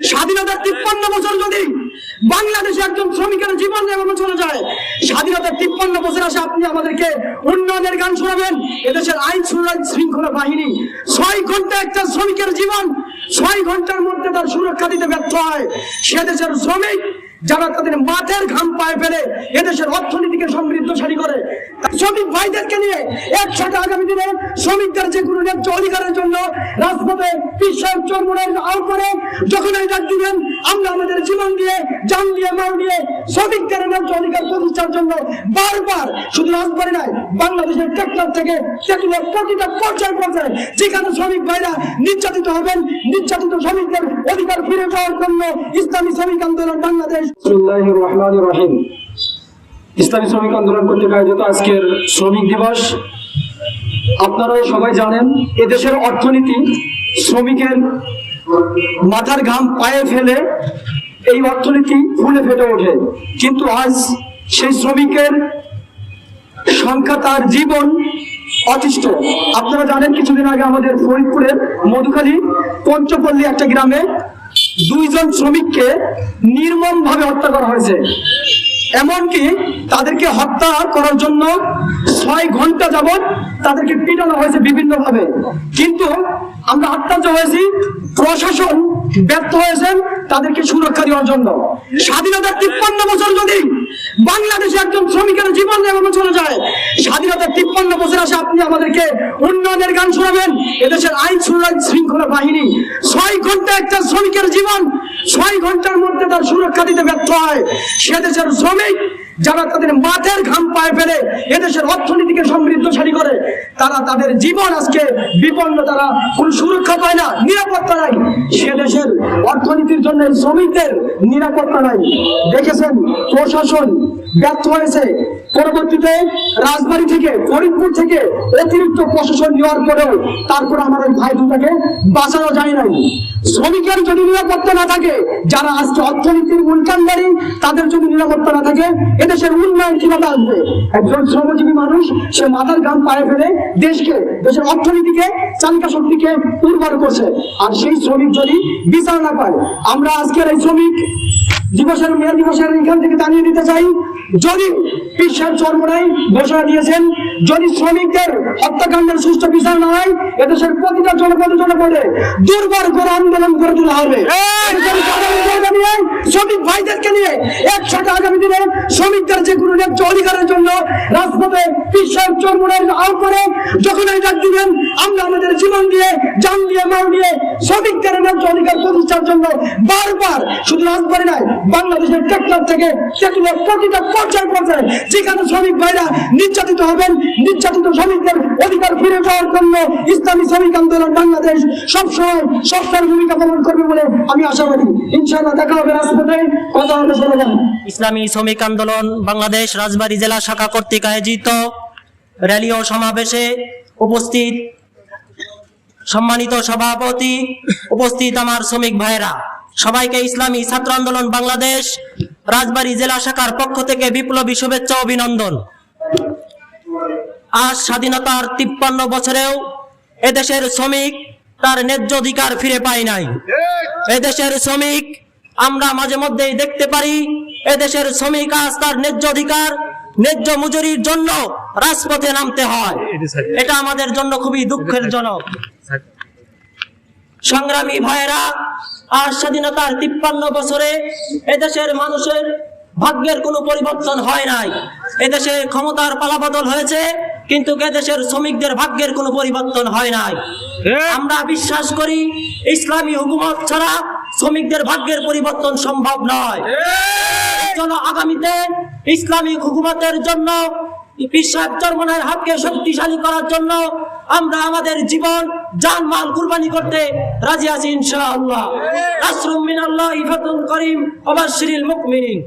স্বাধীনতার তিপ্পান্ন বছর যদি বাংলাদেশে একজন শ্রমিকের জীবন যেভাবে চলে যায়, স্বাধীনতার তিপ্পান্ন বছর আসে আপনি আমাদেরকে উন্নয়নের গান শোনাবেন। এদেশের আইন শৃঙ্খলা বাহিনী ছয় ঘণ্টা একটা শ্রমিকের জীবন, ছয় ঘণ্টার মধ্যে তার সুরক্ষা দিতে ব্যর্থ হয়। সে দেশের শ্রমিক যারা তাদের মাঠের ঘাম পায়ে ফেলে, এদেশের অর্থনীতিকে সমৃদ্ধশালী করে শ্রমিক ভাইদেরকে নিয়ে একসাথে আগামী দিনে শ্রমিকদের যে কোনো ন্যায্য অধিকারের জন্য রাজপথে বিশ্বাস চর্মনের আহ্বানে যখন এই ডাক দিবেন আমরা আমাদের জীবন দিয়ে, জান দিয়ে মাল দিয়ে শ্রমিকদের ন্যায্য অধিকার প্রতিষ্ঠার জন্য বারবার শুধু রাজবাড়ি নয় বাংলাদেশের ট্রাক্টর থেকে তেতুলের প্রতিটা পর্যায় পর্যায়ে যেখানে শ্রমিক ভাইরা নির্যাতিত হবেন, নির্যাতিত শ্রমিকদের অধিকার ফিরে পাওয়ার জন্য ইসলামী শ্রমিক আন্দোলন বাংলাদেশ। রহিম। ইসলামী শ্রমিক আন্দোলন কর্তৃক আয়োজিত আজকের শ্রমিক দিবস। আপনারা সবাই জানেন, এদেশের অর্থনীতি শ্রমিকের মাথার ঘাম পায়ে ফেলে, এই অর্থনীতি ফুলে ফেটে ওঠে। কিন্তু আজ সেই শ্রমিকের সংখ্যা তার জীবন অতিষ্ঠ। আপনারা জানেন, কিছুদিন আগে আমাদের ফরিদপুরের মধুখালী পঞ্চপল্লী একটা গ্রামে দুইজন শ্রমিককে নির্মম ভাবে হত্যা করা হয়েছে। এমনকি তাদেরকে হত্যা করার জন্য ছয় ঘণ্টা যাবৎ তাদেরকে পিটানো হয়েছে বিভিন্ন ভাবে কিন্তু আমরা আশ্চর্য হয়েছি, প্রশাসন ব্যর্থ হয়েছেন, তাদেরকে সুরক্ষা দেওয়ার জন্য। স্বাধীনতার তিপ্পান্ন বছর যদি বাংলাদেশে একজন শ্রমিকের জীবন যেভাবে চলে যায়, স্বাধীনতার তিপ্পান্ন বছর আসে, আপনি আমাদেরকে উন্নয়নের গান শোনাবেন। এদেশের আইন শৃঙ্খলা বাহিনী ছয় ঘণ্টা একটা শ্রমিকের জীবন, ছয় ঘণ্টার মধ্যে তার সুরক্ষা দিতে ব্যর্থ হয়। সে দেশের শ্রমিক যারা তাদের মাথের ঘাম পায়ে ফেলে, এদেশের অর্থনীতিকে সমৃদ্ধশালী করে তারা তাদের জীবন আজকে বিপন্ন, তারা কোন সুরক্ষা পায় না, নিরাপত্তা নাই। সে দেশের অর্থনীতির জন্য শ্রমিকদের নিরাপত্তা নাই। দেখেছেন, প্রশাসন ব্যর্থ হয়েছে। পরবর্তীতে রাজবাড়ী থেকে, ফরিদপুর থেকে অতিরিক্ত প্রশাসন নেওয়ার পরেও তারপর ওই ভাই দুটাকে বাঁচানো যায় নাই। শ্রমিকের যদি নিরাপত্তা না থাকে, যারা আজকে অর্থনীতির মূলকান্ডারি তাদের যদি নিরাপত্তা না থাকে, এদেশের উন্নয়ন কীভাবে আসবে? একজন শ্রমজীবী মানুষ, সে মাথার গাম পায়ে ফেলে দেশকে দেশের অর্থনীতিকে চালিকা শক্তিকে উর্বর করছে। আর সেই শ্রমিক যদি বিচার না পায় আমরা আজকের এই শ্রমিক দিবসের মেয়র দিবসের এখান থেকে জানিয়ে দিতে চাই। যদি বিশ্বের চর্মনাই ঘোষণা দিয়েছেন যদি শ্রমিকদের হত্যাকাণ্ডের সুষ্ঠু বিচার না হয় এদেশের প্রতিটা জনপদে জনপদে দুর্বার করে আন্দোলন করে তোলা হবে। শ্রমিক ভাইদেরকে নিয়ে একসাথে আগামী দিনে শ্রমিকদের যে কোনো ন্যায্য অধিকারের জন্য রাজপথে বিশ্বের চর্মনাই আহ্বানে যখন এই ডাক দিবেন আমরা আমাদের জীবন দিয়ে দিয়ে, মাল দিয়ে ন্যায্য অধিকার প্রতিষ্ঠার জন্য বারবার শুধু রাজবাড়ি বাংলাদেশের ট্রাক্টর থেকে প্রতিটা পর্যায় যেখানে শ্রমিক ভাইরা নির্যাতিত হবেন, নির্যাতিত শ্রমিকদের অধিকার ফিরে পাওয়ার জন্য ইসলামী শ্রমিক আন্দোলন বাংলাদেশ সবসময় সরকার ভূমিকা পালন করবে বলে আমি আশাবাদী ইনশাআল্লাহ দেখা হবে রাজপথে। কথা হবে ইসলামী শ্রমিক আন্দোলন বাংলাদেশ রাজবাড়ী জেলা শাখা কর্তৃক আয়োজিত র্যালি ও সমাবেশে উপস্থিত সম্মানিত সভাপতি, উপস্থিত আমার শ্রমিক ভাইরা সবাইকে ইসলামী ছাত্র আন্দোলন বাংলাদেশ রাজবাড়ী জেলা শাখার পক্ষ থেকে বিপ্লবী শুভেচ্ছা, অভিনন্দন। আজ স্বাধীনতার তিপ্পান্ন বছরেও এদেশের শ্রমিক তার ন্যায্য অধিকার ফিরে পায় নাই। এদেশের শ্রমিক আমরা মাঝে মধ্যেই দেখতে পারি, এদেশের শ্রমিক আজ তার ন্যায্য অধিকার ন্যায্য মজুরির জন্য রাজপথে নামতে হয়। এটা আমাদের জন্য খুবই দুঃখের জনক সংগ্রামী ভাইয়েরা আজ স্বাধীনতার তিপ্পান্ন বছরে এদেশের মানুষের ভাগ্যের কোনো পরিবর্তন হয় নাই। এদেশে ক্ষমতার পালাবদল হয়েছে কিন্তু এদেশের শ্রমিকদের ভাগ্যের কোনো পরিবর্তন হয় নাই। আমরা বিশ্বাস করি ইসলামী হুকুমত ছাড়া শ্রমিকদের ভাগ্যের পরিবর্তন সম্ভব নয়। জন্য আগামীতে ইসলামিক হুকুমতের জন্য বিশ্বাস চর্মনের হাতকে শক্তিশালী করার জন্য আমরা আমাদের জীবন, জানমাল কুরবানি করতে রাজি আছি ইনশাআল্লাহ। আসরুম মিনাল্লাহ ইফাতুল করিম অবাশ্রীল মুকমিনিন।